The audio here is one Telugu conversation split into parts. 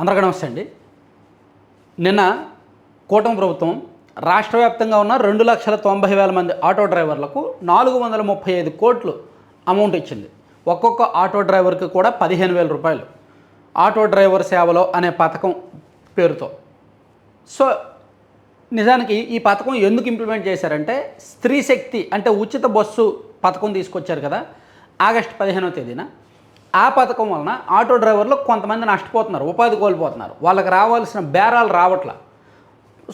అందరికీ నమస్తే అండి. నిన్న కూటమి ప్రభుత్వం రాష్ట్ర వ్యాప్తంగా ఉన్న రెండు లక్షల తొంభై వేల మంది ఆటో డ్రైవర్లకు నాలుగు వందల ముప్పై ఐదు కోట్లు అమౌంట్ ఇచ్చింది. ఒక్కొక్క ఆటో డ్రైవర్కి కూడా పదిహేను వేల రూపాయలు. ఆటో డ్రైవర్ సేవలో అనే పథకం పేరుతో. సో నిజానికి ఈ పథకం ఎందుకు ఇంప్లిమెంట్ చేశారంటే స్త్రీ శక్తి అంటే ఉచిత బస్సు పథకం తీసుకొచ్చారు కదా ఆగస్టు పదిహేనవ తేదీన. ఆ పథకం వలన ఆటో డ్రైవర్లు కొంతమంది నష్టపోతున్నారు ఉపాధి కోల్పోతున్నారు. వాళ్ళకి రావాల్సిన బేరాలు రావట్ల.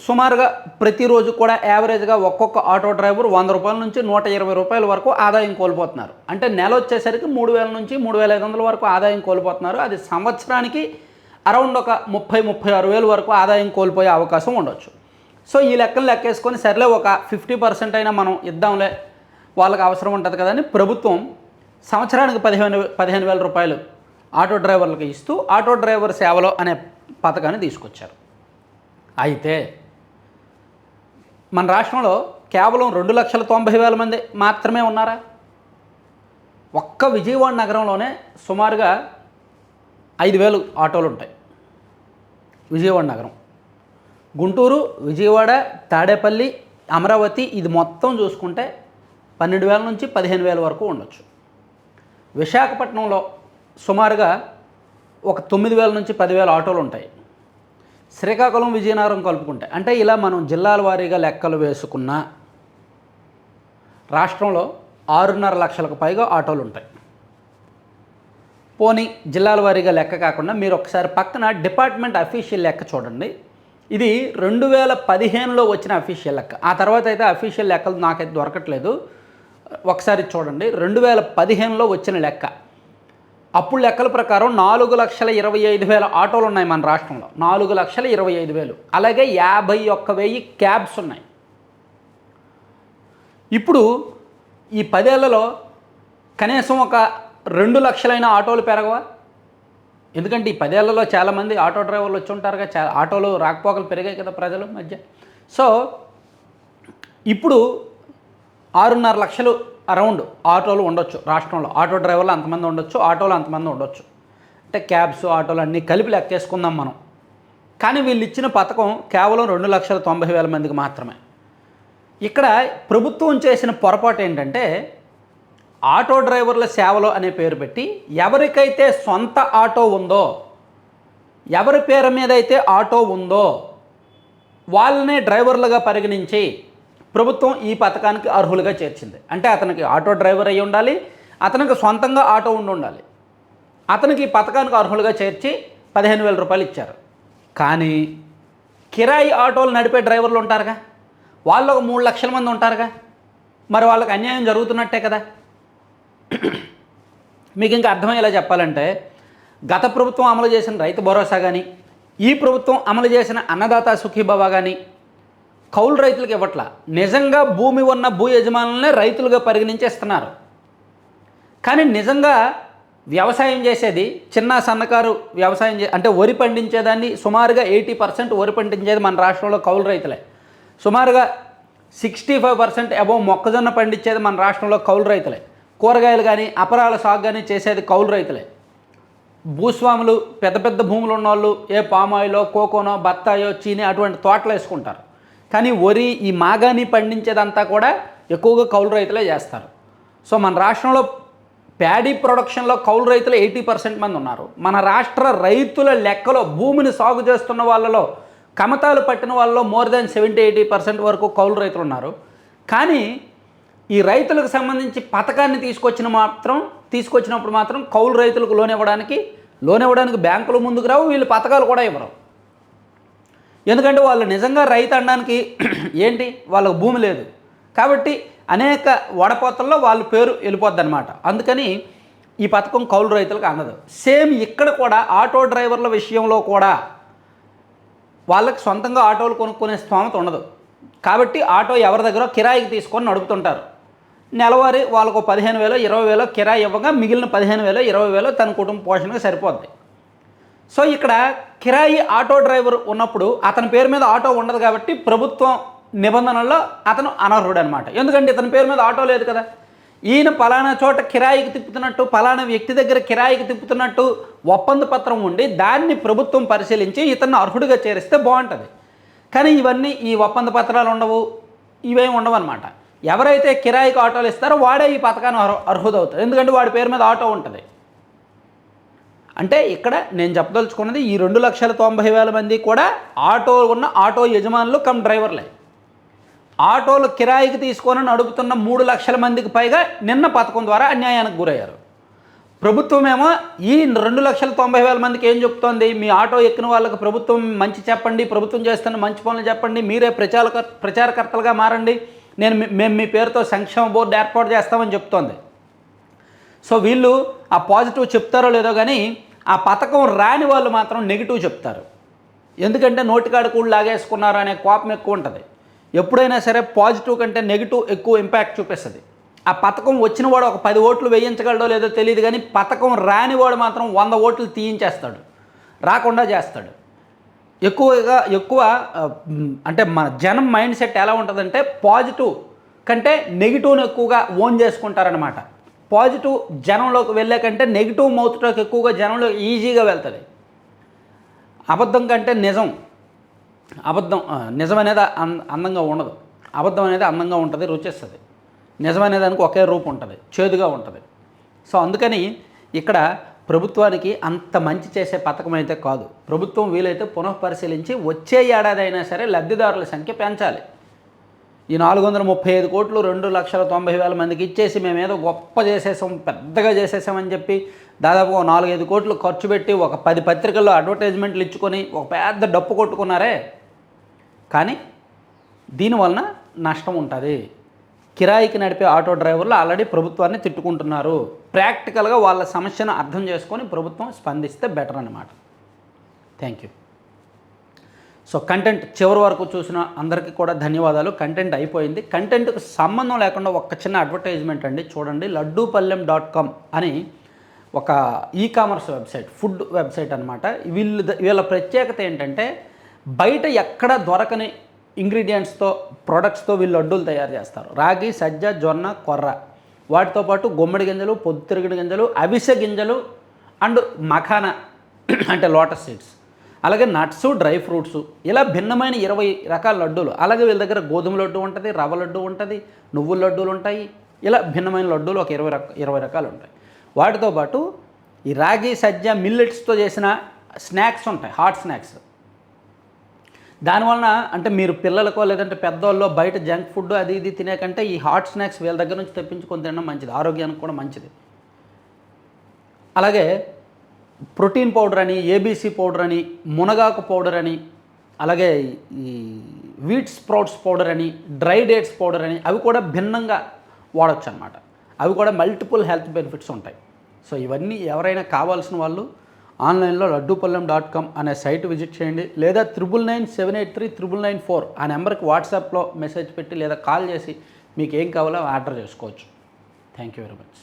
సుమారుగా ప్రతిరోజు కూడా యావరేజ్గా ఒక్కొక్క ఆటో డ్రైవర్ వంద రూపాయల నుంచి నూట ఇరవై రూపాయల వరకు ఆదాయం కోల్పోతున్నారు. అంటే నెల వచ్చేసరికి మూడు వేల నుంచి మూడు వేల ఐదు వందల వరకు ఆదాయం కోల్పోతున్నారు. అది సంవత్సరానికి అరౌండ్ ఒక ముప్పై ముప్పై ఆరు వేల వరకు ఆదాయం కోల్పోయే అవకాశం ఉండొచ్చు. సో ఈ లెక్కలు లెక్కేసుకొని సర్లే ఒక ఫిఫ్టీ పర్సెంట్ అయినా మనం ఇద్దాంలే వాళ్ళకి అవసరం ఉంటుంది కదని ప్రభుత్వం సంవత్సరానికి పదిహేను పదిహేను వేల రూపాయలు ఆటో డ్రైవర్లకు ఇస్తూ ఆటో డ్రైవర్ సేవలో అనే పథకాన్ని తీసుకొచ్చారు. అయితే మన రాష్ట్రంలో కేవలం రెండు లక్షల తొంభై వేల మంది మాత్రమే ఉన్నారా? ఒక్క విజయవాడ నగరంలోనే సుమారుగా ఐదు వేలు ఆటోలు ఉంటాయి. విజయవాడ నగరం. గుంటూరు విజయవాడ తాడేపల్లి అమరావతి ఇది మొత్తం చూసుకుంటే పన్నెండు వేల నుంచి పదిహేను వేల వరకు ఉండొచ్చు. విశాఖపట్నంలో సుమారుగా ఒక తొమ్మిది వేల నుంచి పదివేల ఆటోలు ఉంటాయి. శ్రీకాకుళం విజయనగరం కలుపుకుంటే అంటే ఇలా మనం జిల్లాల వారీగా లెక్కలు వేసుకున్న రాష్ట్రంలో ఆరున్నర లక్షలకు పైగా ఆటోలు ఉంటాయి. పోనీ జిల్లాల వారీగా లెక్క కాకుండా మీరు ఒకసారి పక్కన డిపార్ట్మెంట్ అఫీషియల్ లెక్క చూడండి. ఇది రెండు వేల పదిహేనులో వచ్చిన అఫీషియల్ లెక్క. ఆ తర్వాత అయితే అఫీషియల్ లెక్కలు నాకైతే దొరకట్లేదు. ఒకసారి చూడండి. రెండు వేల పదిహేనులో వచ్చిన లెక్క. అప్పుడు లెక్కల ప్రకారం నాలుగు లక్షల ఇరవై ఐదు వేల ఆటోలు ఉన్నాయి మన రాష్ట్రంలో. నాలుగు లక్షల ఇరవై ఐదు వేలు. అలాగే యాభై ఒక్క వెయ్యి క్యాబ్స్ ఉన్నాయి. ఇప్పుడు ఈ పదేళ్ళలో కనీసం ఒక రెండు లక్షలైన ఆటోలు పెరగవా? ఎందుకంటే ఈ పదేళ్ళలో చాలామంది ఆటో డ్రైవర్లు వచ్చి ఉంటారుగా. చాలా ఆటోలు రాకపోకలు పెరిగాయి కదా ప్రజల మధ్య. సో ఇప్పుడు ఆరున్నర లక్షలు అరౌండ్ ఆటోలు ఉండొచ్చు రాష్ట్రంలో. ఆటో డ్రైవర్లు అంతమంది ఉండొచ్చు ఆటోలు అంతమంది ఉండొచ్చు. అంటే క్యాబ్స్ ఆటోలు అన్నీ కలిపి లెక్కేసుకుందాం మనం. కానీ వీళ్ళు ఇచ్చిన పథకం కేవలం రెండు లక్షల తొంభై వేల మందికి మాత్రమే. ఇక్కడ ప్రభుత్వం చేసిన పొరపాటు ఏంటంటే ఆటో డ్రైవర్ల సేవలు అనే పేరు పెట్టి ఎవరికైతే సొంత ఆటో ఉందో ఎవరి పేరు మీద అయితే ఆటో ఉందో వాళ్ళనే డ్రైవర్లుగా పరిగణించి ప్రభుత్వం ఈ పథకానికి అర్హులుగా చేర్చింది. అంటే అతనికి ఆటో డ్రైవర్ అయి ఉండాలి అతనికి సొంతంగా ఆటో ఉండి ఉండాలి. అతనికి ఈ పథకానికి అర్హులుగా చేర్చి పదిహేను వేల రూపాయలు ఇచ్చారు. కానీ కిరాయి ఆటోలు నడిపే డ్రైవర్లు ఉంటారుగా? వాళ్ళు ఒక మూడు లక్షల మంది ఉంటారుగా? మరి వాళ్ళకి అన్యాయం జరుగుతున్నట్టే కదా? మీకు ఇంకా అర్థమయ్యేలా చెప్పాలంటే గత ప్రభుత్వం అమలు చేసిన రైతు భరోసా కానీ ఈ ప్రభుత్వం అమలు చేసిన అన్నదాత సుఖీభవ కానీ కౌలు రైతులకు ఇవ్వట్ల. నిజంగా భూమి ఉన్న భూ యజమానులనే రైతులుగా పరిగణించేస్తున్నారు. కానీ నిజంగా వ్యవసాయం చేసేది చిన్న సన్నకారు వ్యవసాయం చే అంటే వరి పండించేదాన్ని సుమారుగా ఎయిటీ పర్సెంట్ వరి పండించేది మన రాష్ట్రంలో కౌలు రైతులే. సుమారుగా సిక్స్టీ ఫైవ్ పర్సెంట్ అబోవ్ మొక్కజొన్న పండించేది మన రాష్ట్రంలో కౌలు రైతులే. కూరగాయలు కానీ అపరాల సాగు కానీ చేసేది కౌలు రైతులే. భూస్వాములు పెద్ద పెద్ద భూములు ఉన్నవాళ్ళు ఏ పామాయిలో కోకోనో బత్తాయో చీని అటువంటి తోటలు వేసుకుంటారు కానీ వరి ఈ మాగాని పండించేదంతా కూడా ఎక్కువగా కౌలు రైతులే చేస్తారు. సో మన రాష్ట్రంలో ప్యాడీ ప్రొడక్షన్లో కౌలు రైతులు ఎయిటీ పర్సెంట్ మంది ఉన్నారు. మన రాష్ట్ర రైతుల లెక్కలో భూమిని సాగు చేస్తున్న వాళ్ళలో కమతాలు పట్టిన వాళ్ళలో more than seventy eighty percent వరకు కౌలు రైతులు ఉన్నారు. కానీ ఈ రైతులకు సంబంధించి పథకాన్ని తీసుకొచ్చిన మాత్రం తీసుకొచ్చినప్పుడు మాత్రం కౌలు రైతులకు లోన్ ఇవ్వడానికి లోన్ ఇవ్వడానికి బ్యాంకులు ముందుకు రావు వీళ్ళు పథకాలు కూడా ఇవ్వరు. ఎందుకంటే వాళ్ళు నిజంగా రైతు అనడానికి ఏంటి? వాళ్ళకు భూమి లేదు. కాబట్టి అనేక వడపోతల్లో వాళ్ళ పేరు వెళ్ళిపోద్ది అనమాట అందుకని ఈ పథకం కౌలు రైతులకు అందదు. సేమ్ ఇక్కడ కూడా ఆటో డ్రైవర్ల విషయంలో కూడా వాళ్ళకి సొంతంగా ఆటోలు కొనుక్కునే స్తోమత ఉండదు. కాబట్టి ఆటో ఎవరి దగ్గర కిరాయికి తీసుకొని నడుపుతుంటారు. నెలవారీ వాళ్ళకు పదిహేను వేలు ఇరవై వేలు కిరాయి ఇవ్వగా మిగిలిన పదిహేను వేలు ఇరవై వేలు తన కుటుంబ పోషణకు సరిపోద్ది. సో ఇక్కడ కిరాయి ఆటో డ్రైవర్ ఉన్నప్పుడు అతని పేరు మీద ఆటో ఉండదు కాబట్టి ప్రభుత్వం నిబంధనల్లో అతను అనర్హుడు అనమాట ఎందుకంటే ఇతని పేరు మీద ఆటో లేదు కదా. ఈయన పలానా చోట కిరాయికి తిప్పుతున్నట్టు పలానా వ్యక్తి దగ్గర కిరాయికి తిప్పుతున్నట్టు ఒప్పంద పత్రం ఉండి దాన్ని ప్రభుత్వం పరిశీలించి ఇతన్ని అర్హుడిగా చేరిస్తే బాగుంటుంది. కానీ ఇవన్నీ ఈ ఒప్పంద పత్రాలు ఉండవు ఇవేం ఉండవు అనమాట ఎవరైతే కిరాయికి ఆటోలు ఇస్తారో వాడే ఈ పథకాన్ని అర్హ- ఎందుకంటే వాడి పేరు మీద ఆటో ఉంటుంది. అంటే ఇక్కడ నేను చెప్పదలుచుకున్నది ఈ రెండు లక్షల తొంభై వేల మంది కూడా ఆటో ఉన్న ఆటో యజమానులు కమ్ డ్రైవర్లే. ఆటోలు కిరాయికి తీసుకొని నడుపుతున్న మూడు లక్షల మందికి పైగా నిన్న పథకం ద్వారా అన్యాయానికి గురయ్యారు. ప్రభుత్వమేమో ఈ రెండు లక్షల తొంభై వేల మందికి ఏం చెప్తోంది? మీ ఆటో ఎక్కిన వాళ్ళకి ప్రభుత్వం మంచి చెప్పండి ప్రభుత్వం చేస్తున్న మంచి పనులు చెప్పండి మీరే ప్రచారక ప్రచారకర్తలుగా మారండి. నేను మేము మీ పేరుతో సంక్షేమ బోర్డు ఏర్పాటు చేస్తామని చెప్తోంది. సో వీళ్ళు ఆ పాజిటివ్ చెప్తారో లేదో కానీ ఆ పథకం రాని వాళ్ళు మాత్రం నెగిటివ్ చెప్తారు. ఎందుకంటే నోటికాడు కూడా లాగేసుకున్నారు అనే కోపం ఎక్కువ ఉంటుంది. ఎప్పుడైనా సరే పాజిటివ్ కంటే నెగిటివ్ ఎక్కువ ఇంపాక్ట్ చూపిస్తుంది. ఆ పథకం వచ్చిన వాడు ఒక పది ఓట్లు వేయించగలడో లేదో తెలియదు కానీ పథకం రాని వాడు మాత్రం వంద ఓట్లు తీయించేస్తాడు. రాకుండా చేస్తాడు. ఎక్కువగా ఎక్కువ అంటే మన జనం మైండ్ సెట్ ఎలా ఉంటుందంటే పాజిటివ్ కంటే నెగిటివ్ను ఎక్కువగా ఓన్ చేసుకుంటారనమాట పాజిటివ్ జనంలోకి వెళ్ళే కంటే నెగిటివ్ మౌత్లోకి ఎక్కువగా జనంలో ఈజీగా వెళ్తుంది. అబద్ధం కంటే నిజం అబద్ధం నిజం అనేది అందంగా ఉండదు. అబద్ధం అనేది అందంగా ఉంటుంది రుచిస్తుంది. నిజం అనే దానికి ఒకే రూపు ఉంటుంది చేదుగా ఉంటుంది. సో అందుకని ఇక్కడ ప్రభుత్వానికి అంత మంచి చేసే పథకం అయితే కాదు. ప్రభుత్వం వీలైతే పునఃపరిశీలించి వచ్చే ఏడాది అయినా సరే లబ్ధిదారుల సంఖ్య పెంచాలి. ఈ నాలుగు వందల ముప్పై ఐదు కోట్లు రెండు లక్షల తొంభై వేల మందికి ఇచ్చేసి మేమేదో గొప్ప చేసేసాం పెద్దగా చేసేసామని చెప్పి దాదాపు ఒక నాలుగైదు కోట్లు ఖర్చు పెట్టి ఒక పది పత్రికల్లో అడ్వర్టైజ్మెంట్లు ఇచ్చుకొని ఒక పెద్ద డప్పు కొట్టుకున్నారే. కానీ దీనివలన నష్టం ఉంటుంది. కిరాయికి నడిపే ఆటో డ్రైవర్లు ఆల్రెడీ ప్రభుత్వాన్ని తిట్టుకుంటున్నారు. ప్రాక్టికల్గా వాళ్ళ సమస్యను అర్థం చేసుకొని ప్రభుత్వం స్పందిస్తే బెటర్ అన్నమాట థ్యాంక్ యూ సో కంటెంట్ చివరి వరకు చూసిన అందరికీ కూడా ధన్యవాదాలు. కంటెంట్ అయిపోయింది. కంటెంట్కి సంబంధం లేకుండా ఒక చిన్న అడ్వర్టైజ్మెంట్ అండి. చూడండి లడ్డూపల్లెం డాట్ కామ్ అని ఒక e commerce website food website అనమాట వీళ్ళు వీళ్ళ ప్రత్యేకత ఏంటంటే బయట ఎక్కడ దొరకని ఇంగ్రీడియంట్స్తో ప్రొడక్ట్స్తో వీళ్ళు లడ్డూలు తయారు చేస్తారు. రాగి సజ్జ జొన్న కొర్ర. వాటితో పాటు గుమ్మడి గింజలు పొద్దుతిరుగుడు గింజలు అవిసె గింజలు అండ్ మఖానా అంటే లోటస్ సీడ్స్. అలాగే నట్స్ డ్రై ఫ్రూట్స్ ఇలా భిన్నమైన ఇరవై రకాల లడ్డూలు. అలాగే వీళ్ళ దగ్గర గోధుమ లడ్డు ఉంటుంది రవ్వ లడ్డు ఉంటుంది నువ్వుల లడ్డూలు ఉంటాయి. ఇలా భిన్నమైన లడ్డూలు ఒక ఇరవై రక ఇరవై రకాలు ఉంటాయి. వాటితో పాటు ఈ రాగి సజ్జ మిల్లెట్స్తో చేసిన స్నాక్స్ ఉంటాయి హాట్ స్నాక్స్. దానివలన అంటే మీరు పిల్లలకో లేదంటే పెద్దవాళ్ళలో బయట జంక్ ఫుడ్ అది ఇది తినే కంటే ఈ హాట్ స్నాక్స్ వీళ్ళ దగ్గర నుంచి తెప్పించుకొని తినడం మంచిది ఆరోగ్యానికి కూడా మంచిది. అలాగే ప్రోటీన్ పౌడర్ అని ఏబీసీ పౌడర్ అని మునగాకు పౌడర్ అని అలాగే ఈ వీట్ స్ప్రౌట్స్ పౌడర్ అని డ్రై డేట్స్ పౌడర్ అని అవి కూడా భిన్నంగా వాడచ్చు అనమాట అవి కూడా మల్టిపుల్ హెల్త్ బెనిఫిట్స్ ఉంటాయి. సో ఇవన్నీ ఎవరైనా కావాల్సిన వాళ్ళు ఆన్లైన్లో లడ్డూపల్లెం డాట్ కామ్ అనే సైట్ విజిట్ చేయండి. లేదా triple nine seven eight three triple nine four ఆ నెంబర్కి వాట్సాప్లో మెసేజ్ పెట్టి లేదా కాల్ చేసి మీకు ఏం కావాలో ఆర్డర్ చేసుకోవచ్చు. Thank you very much.